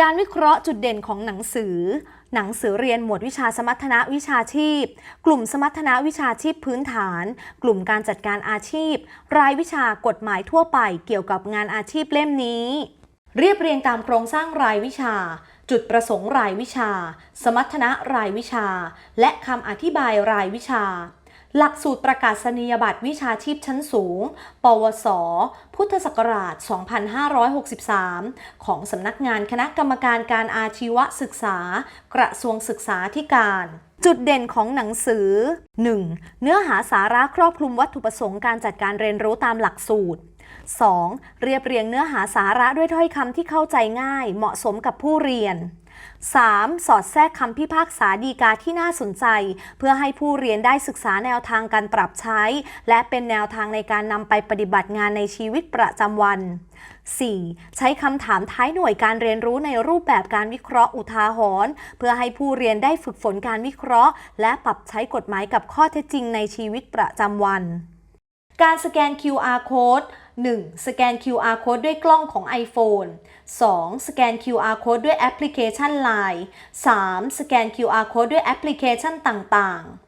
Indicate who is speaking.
Speaker 1: การวิเคราะห์จุดเด่นของหนังสือ หนังสือเรียนหมวดวิชาสมรรถนะวิชาชีพ กลุ่มสมรรถนะวิชาชีพพื้นฐาน กลุ่มการจัดการอาชีพ รายวิชากฎหมายทั่วไปเกี่ยวกับงานอาชีพเล่มนี้ เรียบเรียงตามโครงสร้างรายวิชา จุดประสงค์รายวิชา สมรรถนะรายวิชา และคำอธิบายรายวิชา หลักสูตรประกาศนียบัตรวิชาชีพชั้นสูง ปวส พุทธศักราช 2563 ของสำนักงานคณะกรรมการการอาชีวศึกษา กระทรวงศึกษาธิการ จุดเด่นของหนังสือ 1. เนื้อหาสาระครอบคลุมวัตถุประสงค์การจัดการเรียนรู้ตามหลักสูตร 2. เรียบเรียงเนื้อหาสาระด้วยถ้อยคำที่เข้าใจง่าย เหมาะสมกับผู้เรียน 3. สอดแทรกคำพิพากษาดีกาที่น่าสนใจ เพื่อให้ผู้เรียนได้ศึกษาแนวทางการปรับใช้ และเป็นแนวทางในการนำไปปฏิบัติงานในชีวิตประจำวัน 4. ใช้คำถามท้ายหน่วยการเรียนรู้ในรูปแบบการวิเคราะห์อุทาหรณ์เพื่อให้ผู้เรียนได้ฝึกฝนการวิเคราะห์และปรับใช้กฎหมายกับข้อเท็จจริงในชีวิตประจำวัน การสแกน QR code 1. สแกน QR code ด้วยกล้องของ iPhone 2. สแกน QR code ด้วยแอปพลิเคชัน Line 3. สแกน QR code ด้วยแอปพลิเคชันต่างๆ